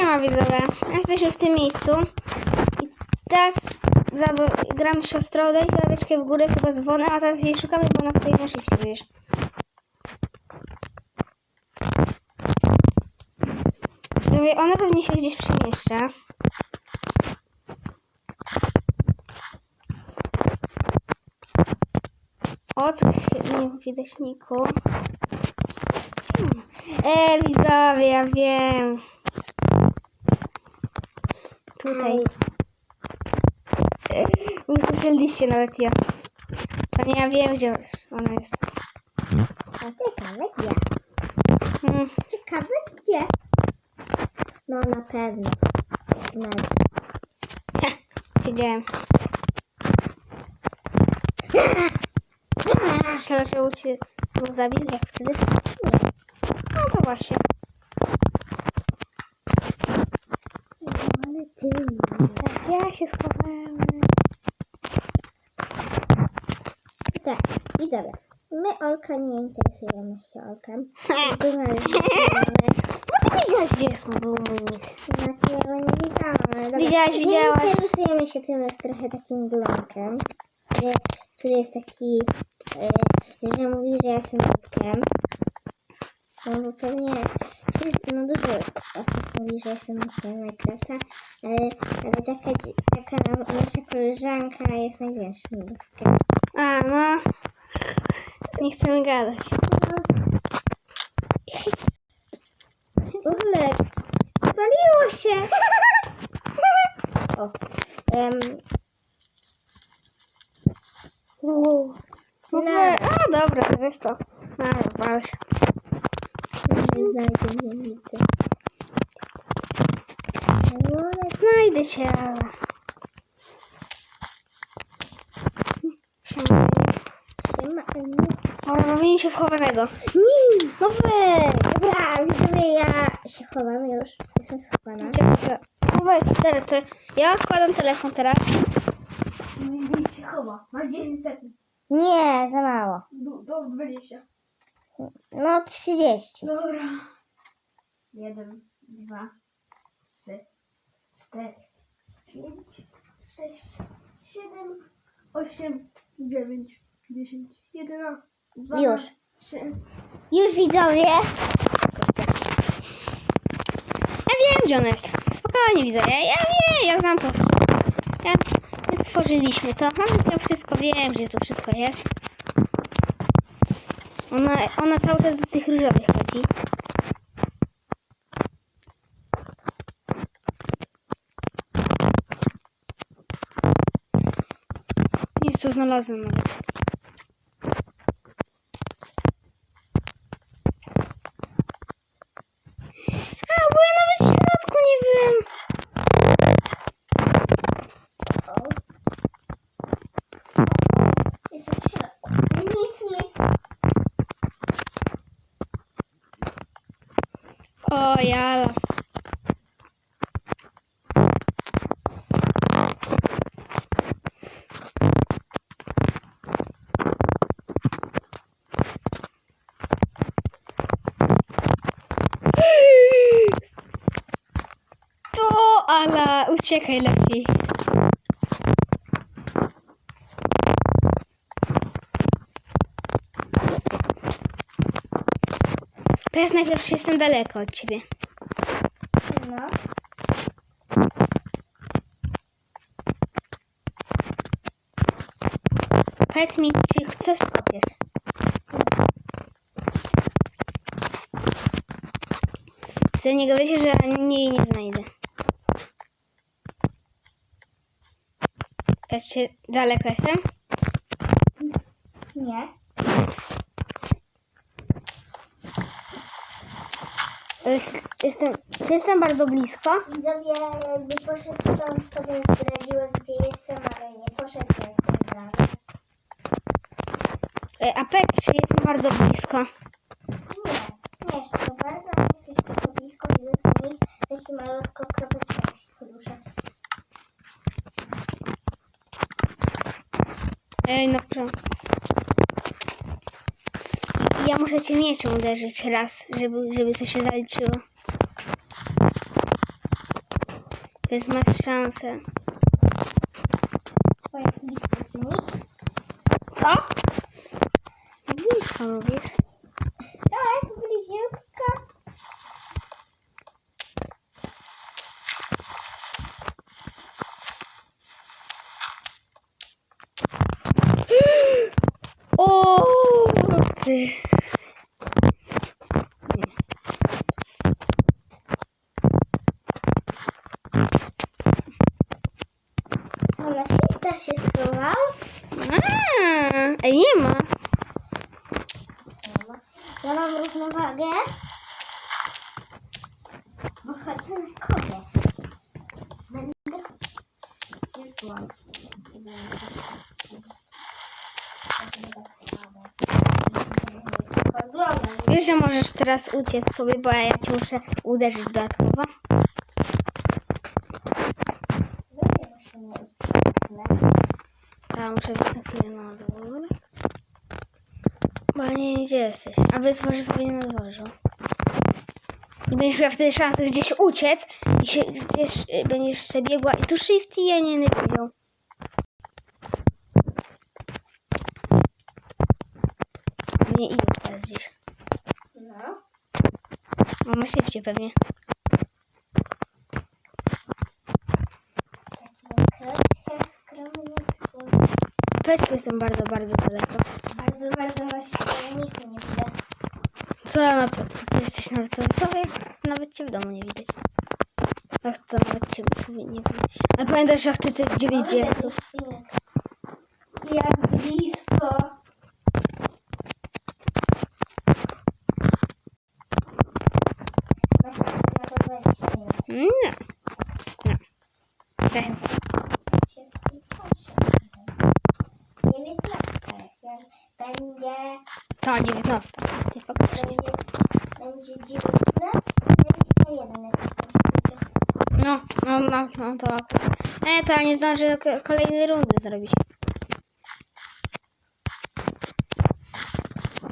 Siema widzowie, jesteśmy w tym miejscu i teraz z siostrą, dajcie ławeczkę w górę z dzwonem, a teraz jej szukamy, bo ona stoi na szybciej, wiesz. Widzowie, ona pewnie się gdzieś przemieszcza. Ock, nie widać niku. E, widzowie, ja wiem. Tutaj. E, Usłyszeliście nawet ja. To nie ja wiem, gdzie ona jest. A ciekawe gdzie? Hmm. Ciekawe gdzie? No na pewno. Na... Ha, Wiedziałem. Trzeba się uciec. Bo zabił jak wtedy? Nie. No to właśnie. No, ale ty. Teraz ja się schowałem. Tak, widzowie. My Olka nie interesujemy się Olkiem. Znaleźliśmy. No ty widziałeś, gdzie jest był mój nick. Znaczy ja go nie widziałam, ale dobra. Widziałaś, Nie widziałaś. interesujemy się tym jak trochę takim blonkiem, który, który jest taki, e, że mówi, że ja jestem matkiem. No bo pewnie no dużo osób mówi, że jestem matkiem Minecrafta, ale, ale taka, taka nasza koleżanka jest największym. A, no. Nie chcemy gadać. W ogóle spaliło się! O, em, Wow. No, a, dobra, zresztą. A, wal się. nie znajdę mnie nigdy. No, ale Znajdę cię, ale... Bawimy się w chowanego. Nie! No weź! Dobra, widzowie, ja się chowam już. Jestem schowana. Czekaj, No teraz to... Ja odkładam telefon teraz. Niech się chowa. Masz 10 sekund. Nie, za mało. Do, do 20. No, 30. Dobra. 1, 2, 3, 4, 5, 6, 7, 8, 9, 10, 11, 12, Już. 3. Już widzowie. Ja wiem, gdzie ona jest. Spokojnie, widzę. Ja, ja wiem, ja znam to. Ja, my stworzyliśmy to. Mamy co wszystko wiem, gdzie to wszystko jest. Ona, ona cały czas do tych różowych chodzi. Nie, co znalazłem nawet. A, bo ja nawet w środku nie byłem. Jestem w środku. Nic, nic. O, jala. To, ala, uciekaj lepiej. Teraz najpierw jestem daleko od ciebie. No. Powiedz mi, czy coś kopiesz? Chcę nie gadać, że ani jej nie znajdę. Powiedz, czy daleko jestem? Nie. Jest- Jestem, czy jestem bardzo blisko? Widzowie, jakby poszedł stąd, to bym zdradziła, gdzie jestem, ale nie poszedł, jestem razem. E, A powiedz, czy jestem bardzo blisko? Nie, nie jeszcze to bardzo, ale jesteś tylko blisko, widzę twój nick, taki malutko kropeczka jak się porusza. Ej, no proszę. Ja muszę cię mieczem uderzyć raz, żeby, żeby to się zaliczyło. Więc masz szansę. Co? Blisko mówisz. Tak, bliziutko. O, ty. Co, na shifta się schował? A, ej, nie ma. Ja mam równowagę. Bo chodzę na konie. Będę chodzić. Już mam. Oglądam. Wiesz, że możesz teraz uciec sobie, bo ja cię muszę uderzyć dodatkowo. Ja muszę być za chwilę na dwór. Bo nie gdzie jesteś. A wysłuchasz pewnie na dworzu. I będziesz miała wtedy szansę gdzieś uciec i się gdzieś y, będziesz sobie biegła i tu shift i ja nie będę. Nie idę teraz gdzieś. No. No na shifcie pewnie. Pesku jestem bardzo, bardzo daleko. Bardzo, bardzo siebie nikt nie widać. Co ja na ty jesteś nawet to, to nawet cię w domu nie widać. Ach, to nawet cię nie widać. Ale pamiętasz jak ty tych 9 diaksów? Jak blisko. Masz jeszcze na to 20 minut. Nie. Nie. Tak. Się patrzę. 19 jest. więc Będzie, To 19. Ty faktycznie. będzie, będzie 19, 21 jak to No, no, no, no to. E, to ja nie zdążę kolejnej rundy zrobić.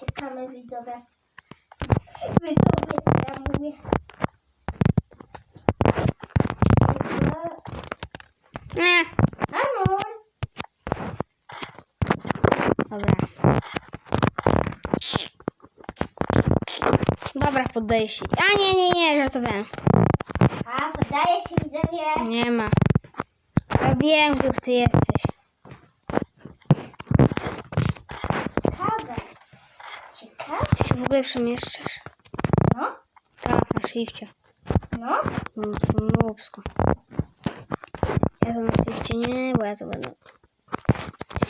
Czekamy widzowie. Widzowie, co ja mówię. Nie. Amor. Dobra. Dobra, poddaję się. A nie, nie, nie, żartowałem. A, podaje się widzowie. Nie ma. Ja wiem, gdzie ty jesteś. Ciekawe. Ciekawe? Ty się w ogóle przemieszczasz? No, Tak, na shifcie. no. Nubsko. Ja to na shifcie nie, bo ja to będę...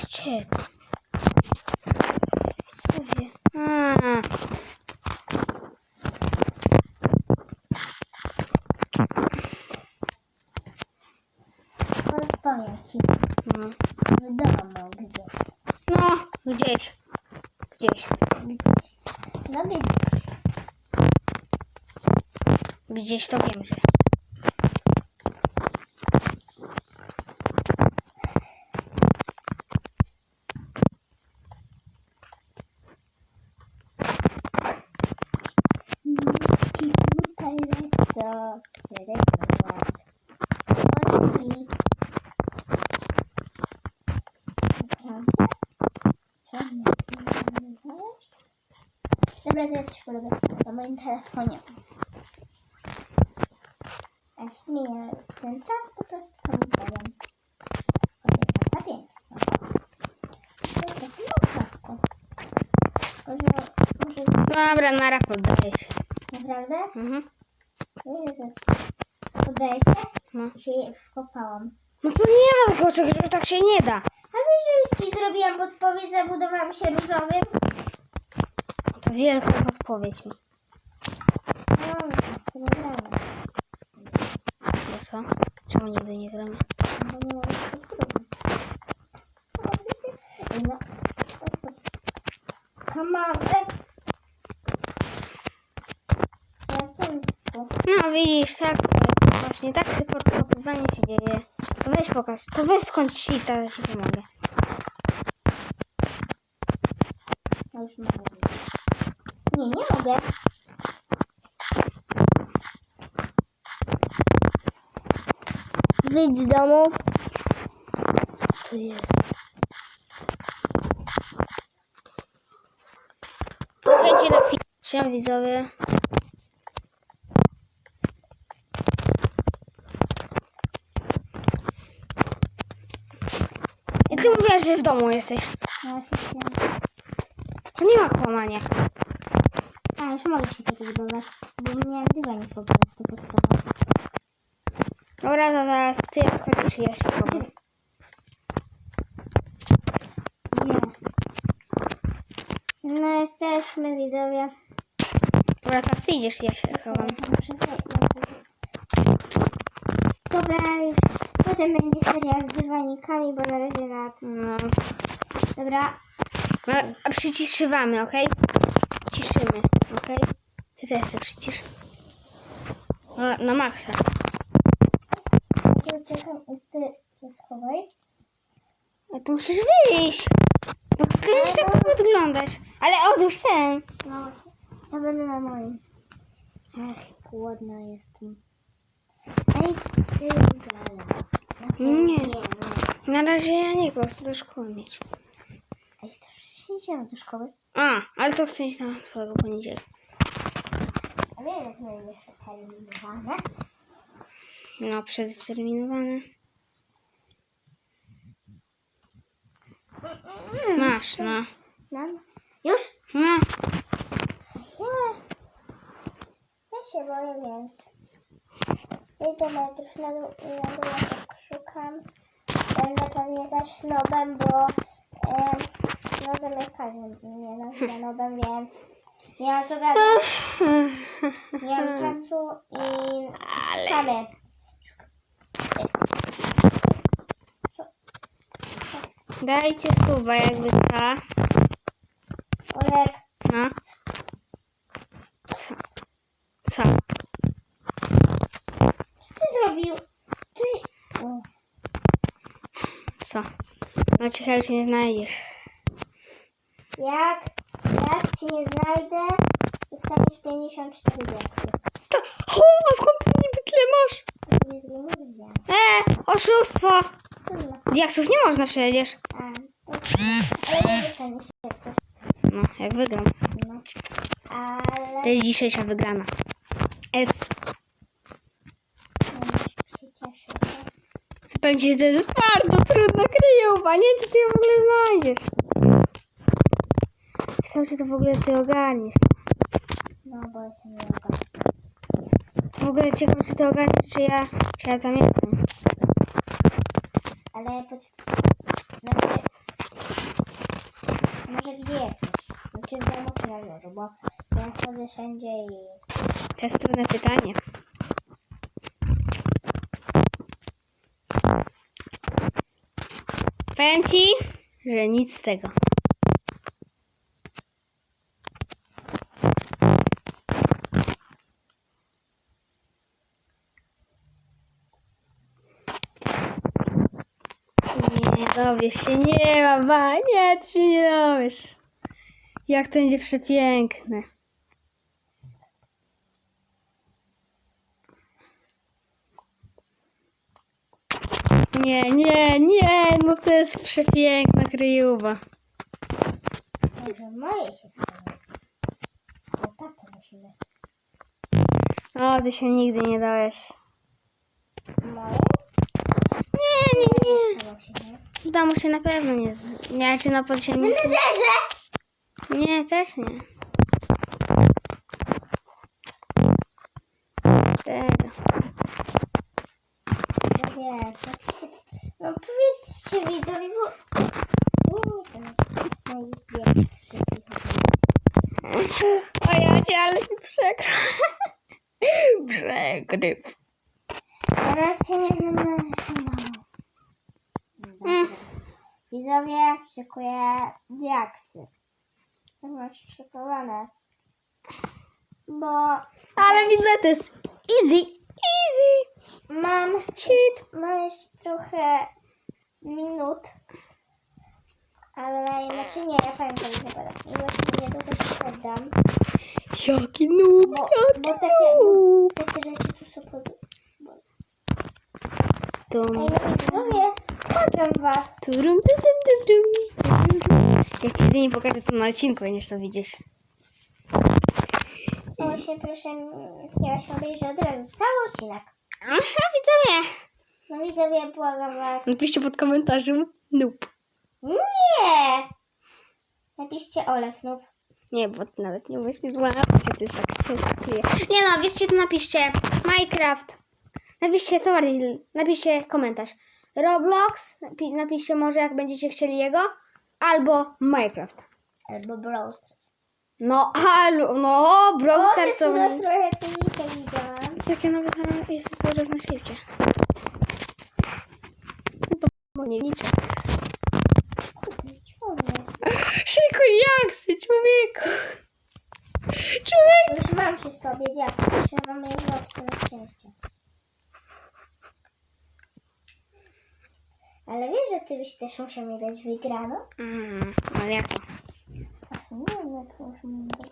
Gdzie to? Co wie? A, Odpowiem ci. no. W domu gdzieś. no, gdzieś. Gdzieś. Gdzieś. No gdzieś. Gdzieś to wiem, że. Mulki tutaj lecą. Czerwone. Mulki. Naprawdę? Co mnie znaleźć? Dobra, ja coś porobię na moim telefonie. Jak mija ten czas, po prostu to mi powiem. Że może być Dobra, nara poddaję się. naprawdę? Mhm. Wiesz, to jest... Podaję się No. i się wkopałam. no to nie ma czegoś, że tak się nie da. A wiesz, że ci zrobiłam podpowiedź, zabudowałam się różowym? To wielka podpowiedź mi. No, co? Czemu niby nie gramy? Come on. No widzisz, tak. Właśnie tak się podkopywanie się dzieje. To weź pokaż. To weź skąd shifta, ja ci pomogę. Ja już mogę. Nie, nie mogę. Wyjdź z domu. Co tu jest? Poczekajcie na chwilę. Widzowie. Jak ty mówiłaś, że w domu jesteś? No. To nie ma kłamania. Już mogę się tu zbudować, bo miałem dywanik po prostu pod sobą. Dobra, to teraz ty odchodzisz i ja się chowam. Nie. No jesteśmy widzowie. Dobra, teraz ty idziesz i ja się chowam. Dobra, już potem będzie seria z dywanikami, bo na razie na... No. Dobra, No, A przyciszywamy, okej? Ciszymy, okej? Ty też się przycisz. No, na maksa. tu czekam i ty się schowaj. A to musisz wyjść. No to ty musisz tak wyglądać. Ale odłóż ten. No, ja będę na moim. Ach, głodna jestem. Ej, ty gala. Nie. Na razie ja nie, chcę do szkoły mieć. Ej, to przecież nie idziemy do szkoły. A, ale to chcę iść na twojego poniedziałku. A wiem, jak będzie przeterminowane. No, przedterminowane. Masz, no. No. Już? No, Nie. Ja się boję, więc zejdę najpierw na dół i na dół ja szukam. Będę pewnie też snobem, bo em, no zamykają mnie nobem, więc nie mam co gadać. Nie mam czasu i szukamy. dajcie suba jakby co. Olek, No. Co? Co? co ty zrobił? Ty... Co? No ciekawe, czy nie znajdziesz. Jak, jak ci nie znajdę, dostaniesz 54 diaksy. To, o, a skąd ty niby tyle masz? To nim mówiłem. E, oszustwo! Trudno. Diaksów nie można przecież. A, to, ale nie dostaniesz jak. No, jak wygram. No. Ale To jest dzisiejsza wygrana. Powiem ci, że to jest bardzo trudna kryjowa. Nie wiem, czy ty ją w ogóle znajdziesz. Ciekawe, czy to w ogóle ty ogarniesz. No, bo jestem yoga. To w ogóle ciekawe, czy ty ogarniesz, czy ja, czy ja tam jestem. Ale pod... Znaczy... Może gdzie jesteś? Znaczy w domu dworzu, bo ja chodzę wszędzie i... To jest trudne pytanie. Powiem ci, że nic z tego. Nie dowiesz się, nie ma, ba, nie, ty się nie dowiesz. Jak to będzie przepiękne. Nie, nie, nie, no to jest przepiękna kryjówa. Może moje się tato musimy. O, ty się nigdy nie dałeś. Moje? Nie, nie, nie. Się, nie? W domu się na pewno nie z... Nie, czy na podziemie? Nederze! Nie, też nie. Tego. No tak się... No powiedzcie widzowie, bo... Nie, nie chcę na moich wszystkich O ja cię, ale ci przekro. Przegryp. Teraz się nie znam na rysunku. Mm. Widzowie, szykuję diaksy. To masz szykowane. Bo Ale widzę, to jest easy, easy. mam, Shit. mam jeszcze trochę minut. Ale znaczy nie, ja pamiętam chyba tak. I właśnie nie to też oddam. Jaki noob, Bo, jaki bo takie, noob. takie rzeczy tu są pod... bo- Tum. Ej, no widzowie, błagam was. Turum, tum, tum, tum. Ja ci jedynie pokażę to na odcinku, niż to widzisz. Właśnie proszę, ja się obejrzę od razu cały odcinek. Aha, widzowie. No widzowie, błagam was. Napiszcie pod komentarzem noob. Nie! Napiszcie Olek, no. Nie, bo ty nawet nie umiesz mi złapać, to jest tak ciężko. Nie no, wiecie, to napiszcie Minecraft. Napiszcie co bardziej, napiszcie komentarz. Roblox, napi napiszcie może jak będziecie chcieli jego, albo Minecraft. Albo Brawl Stars. No, albo, no, Brawl Stars to... niektóre trochę tuniczek widziałam. Jak ja nawet na- jestem cały czas na szybcie. No to bo nie liczę. Szykuj jaksy, człowieku! Człowiek! Już mam przy sobie trzeba moje władce na szczęście. Ale wiesz, że ty byś też musiał mi dać wygraną? Mm, ale jak to? Właśnie nie wiem, jak to muszę mi dać.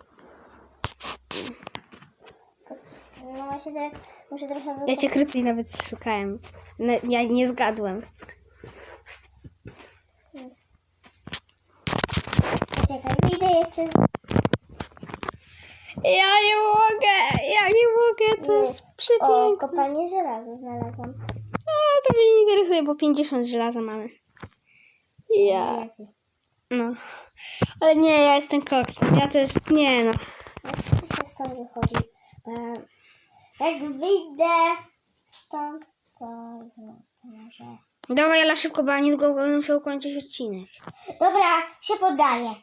No właśnie teraz muszę trochę Ja cię krócej nawet szukałem. No, ja nie zgadłem. Poczekaj, wyjdę jeszcze z... Ja nie mogę, ja nie mogę, to jest O, przepiękne. kopalnię żelazo znalazłam. A, to mnie nie interesuje, bo 50 żelaza mamy. Ja, no. Ale nie, ja jestem koksem. Ja to jest, nie no. Jak to stąd wychodzi? E, Jak wyjdę stąd, to może... Dawaj, ale szybko, bo ja niedługo będę musiał kończyć odcinek. Dobra, się poddaję.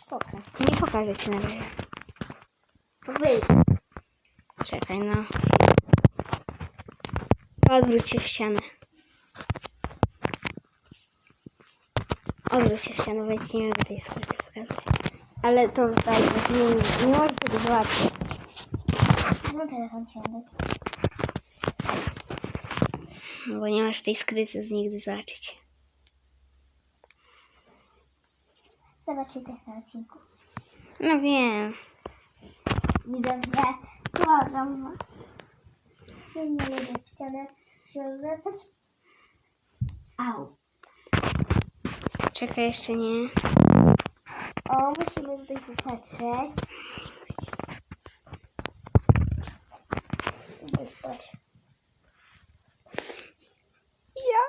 Spoko. Nie pokażę ci na razie. Wyjdź. Czekaj, no. Odwróć się w ścianę. Odwróć się w ścianę, bo ja ci nie mogę tej skryty pokazać. Ale to tutaj nie, nie możesz tego zobaczyć. No telefon ci oddać. No bo nie masz tej skryty nigdy zobaczyć. Zobaczcie też na odcinku. No wiem. Widzę, że błagam was nie lubię ścianę się. Au. Czekaj, jeszcze nie. O, musimy tutaj popatrzeć. Ja,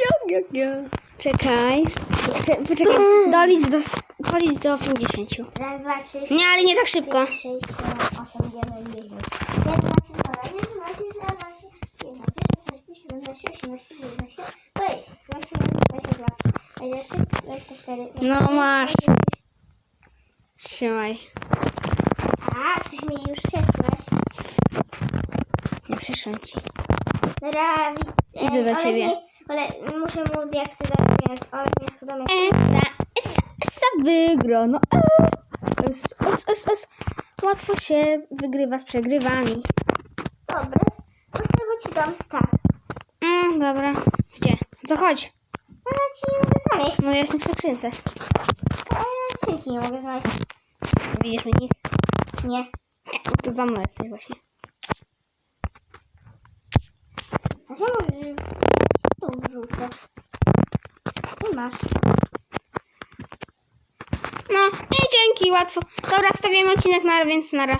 ja, ja, ja. Czekaj. Jeszcze, poczekaj, mm. dolicz do, dolicz do 50. Raz, dwa, trzy, Nie, ale nie tak szybko. 6, 7, 8, 9, 10. 17, 18, 19, 20, 21, 22, 23, 24. No masz. Trzymaj. A, coś mi już przeszłaś. Nie przeszłam ci. Dobra, e, Idę do ciebie. Ale muszę mu jak sobie dać, więc on mnie tu domek. Esa, esa, esa wygra. No, es, es, es. Łatwo się wygrywa z przegrywami. Dobra, to chyba ci dam start. Dobra. Gdzie? To chodź. Ale ci nie mogę znaleźć. No ja jestem w skrzynce. A ja skrzynki nie mogę znaleźć. Widzisz mnie? Nie. To za mną jesteś właśnie. A czemu możesz tu wrzucę? I masz. No, i dzięki, łatwo. Dobra, wstawiamy odcinek na, więc nara.